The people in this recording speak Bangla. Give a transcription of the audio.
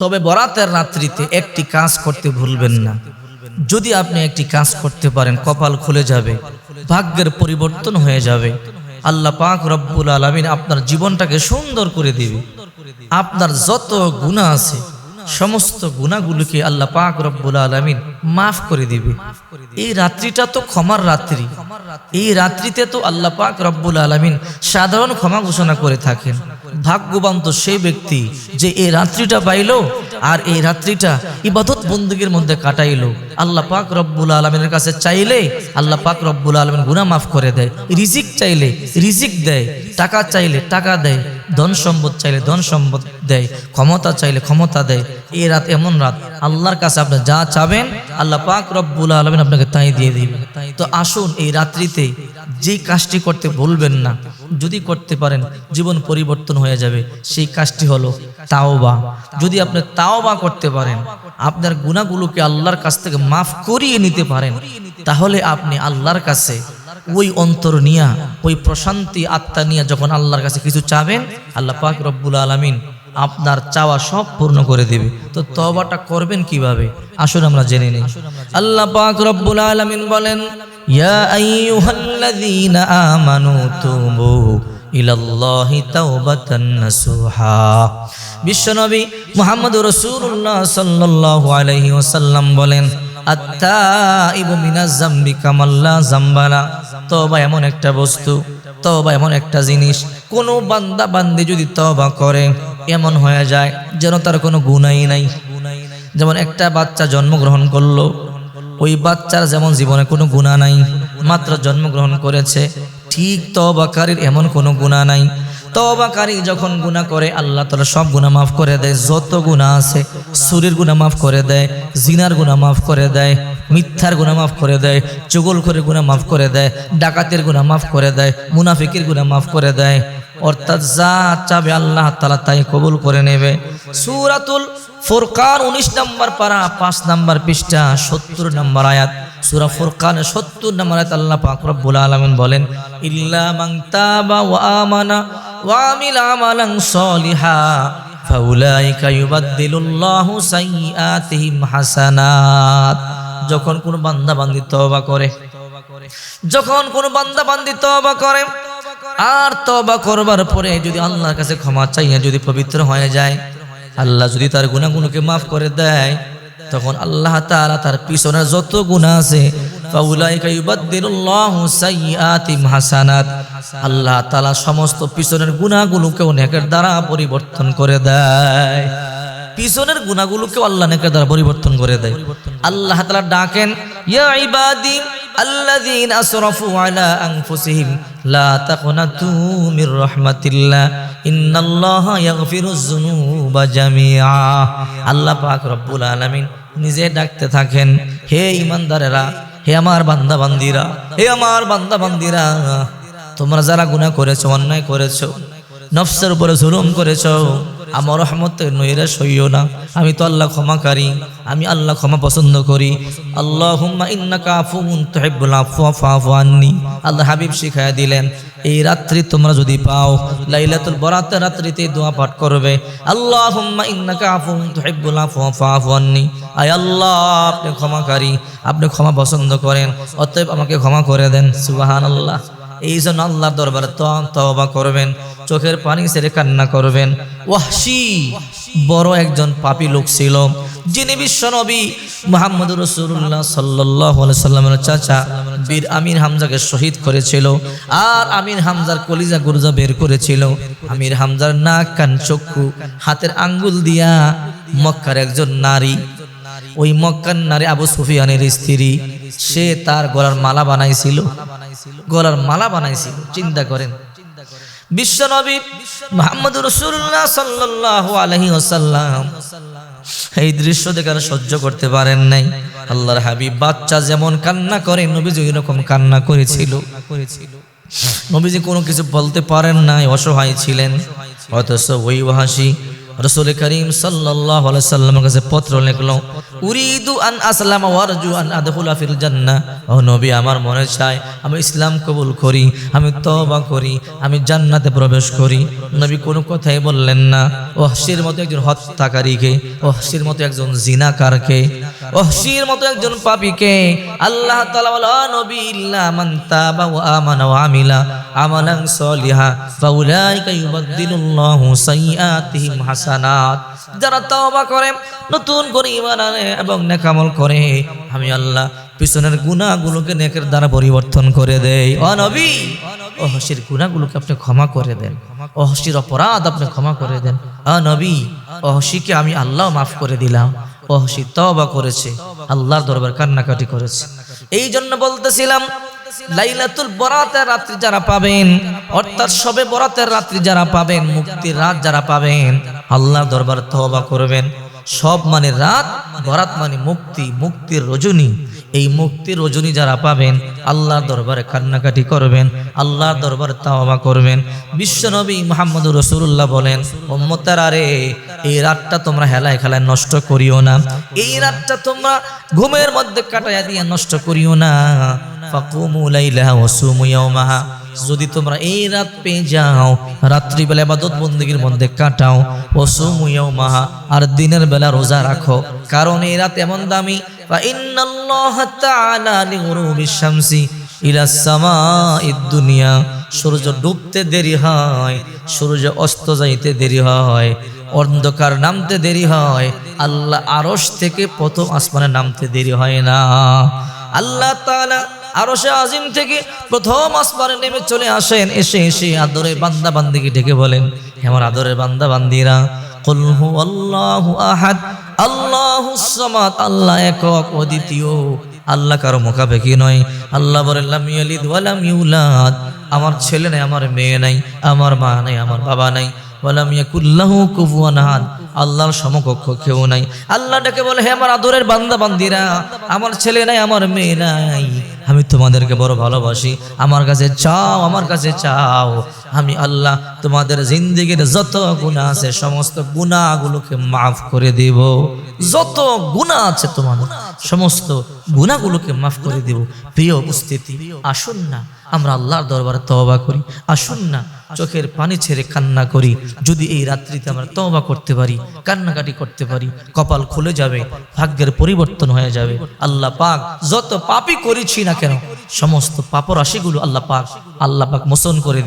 তবে বরাতের রাত্রিতে একটি কাজ করতে ভুলবেন না। যদি আপনি একটি কাজ করতে পারেন, কপাল খুলে যাবে, ভাগ্যের পরিবর্তন হয়ে যাবে। আল্লাহ পাক রব্বুল আলমিন আপনার জীবনটাকে সুন্দর করে দিবে। আপনার যত গুণা আছে, সমস্ত গুণাগুলোকে আল্লাহ পাক রব্বুল আলমিন মাফ করে দিবে। এই রাত্রিটা তো ক্ষমার রাত্রি। এই রাত্রিতে তো আল্লাহ পাক রব্বুল আলমিন সাধারণ ক্ষমা ঘোষণা করে থাকেন। ভাগ্যবান তো সেই ব্যক্তি যে এই রাত্রিটা পাইলো আর এই রাত্রিটা ইবাদত বন্দুকের মধ্যে কাটাইলো। আল্লাহ পাক রব্বুল আলমিনের কাছে চাইলে, আল্লাহ পাক রব্বুল আলমিন গুনাহ মাফ করে দেয়। রিজিক চাইলে রিজিক দেয়, টাকা চাইলে টাকা দেয়, ধন সম্পদ চাইলে ধন সম্পদ দেয়, ক্ষমতা চাইলে ক্ষমতা দেয়। এই রাত এমন রাত, আল্লাহর কাছে আপনি যা চাবেন, আল্লাহ পাক রব্বুল আলমিন আপনাকে তাই দিয়ে দিবে। তো আসুন এই রাত্রিতে যেই কাজটি করতে ভুলবেন না, যদি করতে পারেন, জীবন পরিবর্তন হয়ে যাবে। সেই কাজটি হলো তাওবা। যদি আপনি তাওবা করতে পারেন, আপনার গুণাগুলোকে আল্লাহর কাছ থেকে মাফ করিয়ে নিতে পারেন, তাহলে আপনি আল্লাহর কাছে ওই অন্তর নিয়া, ওই প্রশান্তি আত্মা নিয়ে যখন আল্লাহর কাছে কিছু চাবেন, আল্লাহ পাক রব্বুল আলমিন আপনার চাওয়া সব পূর্ণ করে দেবে। তো তবাটা করবেন কীভাবে? আসুন আমরা জেনে নিই। আল্লাহ পাক রব্বুল আলামিন বলেন, ইয়া আইয়ুহাল্লাযীনা আমানু তুবু ইলাল্লাহি তাওবাতান নাসুহা। বিশ্বনবী মুহাম্মদুর রাসূলুল্লাহ সাল্লাল্লাহু আলাইহি ওয়াসাল্লাম বলেন, আত্তাইবু মিনাজ যামবি কামাল্লা জামবালা তওবা এমন একটা বস্তু, তওবা এমন একটা জিনিস। কোনো বান্দা বান্দি যদি তওবা করে এমন হয়ে যায় যেন তার কোনো গুণাই নাই। যেমন একটা বাচ্চা জন্মগ্রহণ করল, ওই বাচ্চার যেমন জীবনে কোনো গুণা নাই, মাত্র জন্মগ্রহণ করেছে, ঠিক তবাকারীর এমন কোনো গুণা নাই। তবাকারী যখন গুণা করে, আল্লাহ তালা সব গুণা মাফ করে দেয়, যত গুণা আছে সুরের গুণা মাফ করে দেয়, জিনার গুণা মাফ করে দেয়, মিথ্যার গুণা মাফ করে দেয় চুগল করে গুণা মাফ করে দেয়, ডাকাতের গুণা মাফ করে দেয়, মুনাফিকের গুণা মাফ করে দেয়। অর্থাৎ যা চাবে আল্লাহ তালা তাই কবুল করে নেবে। সুরাতুল ফুরকান উনিশ নম্বর পারা, পাঁচ নম্বর পৃষ্ঠা, সত্তর নম্বর আয়াত। সুরা ফুরকান সত্তর নম্বর আয়াত আল্লাহ পাক রব্বুল আলামিন বলেন, ইল্লা মান তাবা ওয়া আমানা ওয়া আমিলা সলিহা, ফাউলাইকা ইউবাদদিলুল্লাহু সাইয়্যাতিহিম হাসানাত। যখন কোন বান্দা বান্দি তওবা করে, যখন কোন বান্দা বান্দি তওবা করে আর তবা করবার পরে যদি আল্লাহর কাছে ক্ষমা চাইয়া যদি পবিত্র হয়ে যায়, আল্লাহ যদি তার গুণাগুলোকে মাফ করে দেয়, তখন আল্লাহ তাআলা তার পিছনে যত গুণা আছে আল্লাহ তাআলা সমস্ত পিছনের গুণাগুলোকে অনেকের দ্বারা পরিবর্তন করে দেয়। পিছনের গুণাগুলোকে আল্লাহ নেকের দ্বারা পরিবর্তন করে দেয়। আল্লাহ তাআলা ডাকেন, ইয়া ইবাদি আল্লাযীন আসরাফু আলা আনফুসিহিম, লা তাকনাতু মির রাহমাতিল্লাহ, ইন্নাল্লাহা ইয়াগফিরুয যুনুবা জামিআ। আল্লাহ পাক রব্বুল আলামিন নিজে ডাকতে থাকেন, হে ইমানদারেরা হে আমার বান্দা বান্দিরা হে আমার বান্দা বান্দিরা তোমরা যারা গুনাহ করেছ, অন্যায় করেছ, নফসের উপরে জুলুম করেছ আমার রহমতে নইরা সইও না। আমি তো আল্লাহ ক্ষমা ক্ষমাকারী আমি আল্লাহ ক্ষমা পছন্দ করি। আল্লাহ হুম্মা ইন্নাকা আফুন তুহিব্বুল আফওয়া ফাফু আন্নি। আল্লাহ হাবিব শিখায়া দিলেন, এই রাত্রি তোমরা যদি পাও, লাইলাতুল বরাতের রাত্রিতে দোয়া পাঠ করবে। আল্লাহ হুম্মা ইন্নাকা আফুন তুহিব্বুল আফওয়া ফাফু আন্নি। আয় আল্লাহ, আপনি ক্ষমাকারী আপনি ক্ষমা পছন্দ করেন, অতএব আমাকে ক্ষমা করে দেন। সুবহানাল্লাহ। এই জন্য আল্লাহর দরবারে তওবা করবেন, চোখের পানি ছেড়ে কান্না করবেন। ওয়াহশি, বড় একজন পাপী লোক ছিল, যিনি বিশ্ব নবী মোহাম্মদ রসুল্লাহ সাল্লাহ সাল্লামের চাচা বীর আমির হামজাকে শহীদ করেছিল, আর আমির হামজার কলিজা গুরজা বের করেছিল। আমির হামজার নাক, কান, চক্ষু, হাতের আঙ্গুল দিয়া মক্কার একজন নারী। ওই মক্কার নারী আবু সুফিয়ানের স্ত্রী, সে তার গলার মালা বানাইছিল। গলার মালা বানাইছিল, চিন্তা করেন। বিশ্বনবী মোহাম্মদ রসুল্লাহ সাল্লাহ আলহি ওসাল্লাম এই দৃশ্য দেখে সহ্য করতে পারেন নাই। আল্লাহর হাবিব বাচ্চা যেমন কান্না করে, নবীজি এরকম কান্না করেছিল। নবীজি কোনো কিছু বলতে পারেন নাই, অসহায় ছিলেন। অথচ ওই হাসি রসুল করিম আলাইহি সাল্লামের কাছে পত্র লিখলো, উরিদু আন আসলাম ওয়ারজু আন আদখুলা ফিল জান্নাহ। ও নবী, আমার মনে চায় আমি ইসলাম কবুল করি, আমি তওবা করি, আমি জান্নাতে প্রবেশ করি। নবী কোনো কথাই বললেন না। ওহসির মতো একজন হত্যাকারীকে ওহসির মতো একজন জিনাকারকে ওহসির মতো একজন পাপীকে আল্লাহ তাআলা বলে, "ও নবী, ইল্লা মান তাবা আমিলা আমালান সাইয়্যাতিহিম হাসানাত। যারা তওবা করে, নতুন করে ঈমান আনে এবং নেকামল করে, আমি আল্লাহ পিছনের গুনাহগুলোকে নেকের দ্বারা পরিবর্তন করে দেই। ও নবী, ও হসির গুনাহগুলোকে আপনি ক্ষমা করে দেন। ও হসির অপরাধ আপনি ক্ষমা করে দেন। ও নবী, ও হসিকে আমি আল্লাহ মাফ করে দিলাম। ও হসি তওবা করেছে, আল্লাহর দরবার কান্নাকাটি করেছে। এই জন্য বলতেছিলাম, লাইলাতুল বরাতের রাত্রি যারা পাবেন, অর্থাৎ সবে বরাতের রাত্রি যারা পাবেন, মুক্তির রাত যারা পাবেন আল্লাহর দরবার তওবা করবেন। সব মানে রাত, বরাত মানে মুক্তি, মুক্তির রজনী। এই মুক্তির রজনী যারা পাবেন, আল্লাহর দরবারে কান্নাকাটি করবেন, আল্লাহর দরবারে তাওবা করবেন। বিশ্বনবী মোহাম্মদ রসুল্লাহ বলেন, উম্মতার আরে, এই রাতটা তোমরা হেলায় খেলায় নষ্ট করিও না। এই রাতটা তোমরা ঘুমের মধ্যে কাটাইয়া দিয়ে নষ্ট করিও না। ফাকুমু লাইলাহা ওয়া সুমু ইয়াওমাহা। যদি তোমরা এই রাত পেয়ে যাও, রাত্রিবেলা ইবাদত বন্দীর মধ্যে কাটাও, ও সুমুয়াও মাহা আর দিনের বেলা রোজা রাখো। কারণ এই রাত এমন দামি দুনিয়া। সূর্য ডুবতে দেরি হয়, সূর্য অস্ত যাইতে দেরি হয়, অন্ধকার নামতে দেরি হয়, আল্লাহ আরশ থেকে প্রথম আসমানে নামতে দেরি হয় না। আল্লাহ তাআলা আরও সে আজিম থেকে প্রথম আসমানে নেমে চলে আসেন। এসে এসে আদরের বান্দা বান্দিকে ডেকে বলেন আমার আদরের বান্দা বান্দিরা কুল হু আল্লাহু আহাদ, আল্লাহু সামাদ, আল্লাহ একক, অদ্বিতীয়। আল্লাহ কারও মুখাপেক্ষি নয়। আল্লাহ বলেন ইয়ালিদ ওয়া লাম ইউলাদ, আমার ছেলে নাই, আমার মেয়ে নাই, আমার মা নাই, আমার বাবা নাই। ওয়ালাম ইয়াকুল্লাহু কুফুয়ান আহাদ আল্লাহর সমকক্ষ কেউ নাই। আল্লাহ ডেকে বলে, হে আমার আদরের বান্দা, বান্দিরা, আমার ছেলে নাই, আমার মেয়ে নাই। আমি তোমাদেরকে বড় ভালোবাসি। আমার কাছে চাও, আমার কাছে চাও। আমি আল্লাহ তোমাদের জিন্দিগির যত গুণা আছে, সমস্ত গুণাগুলোকে মাফ করে দিব। যত গুণা আছে তোমাদের, সমস্ত গুণাগুলোকে মাফ করে দিব। প্রিয় উপস্থিতি, আসুন না, আমরা আল্লাহর দরবারে তওবা করি। আসুন না চোখের পানি ছেড়ে কান্না করি। যদি এই রাত্রিতে আমরা তবা করতে পারি, কান্নাকাটি করতে পারি, কপাল খুলে যাবে, ভাগ্যের পরিবর্তন হয়ে যাবে। আল্লাহ পাক যত পাপই করেছি না কেন, সমস্ত পাপরাশিগুলো আল্লাহ পাক আল্লাহ পাক মোচন করে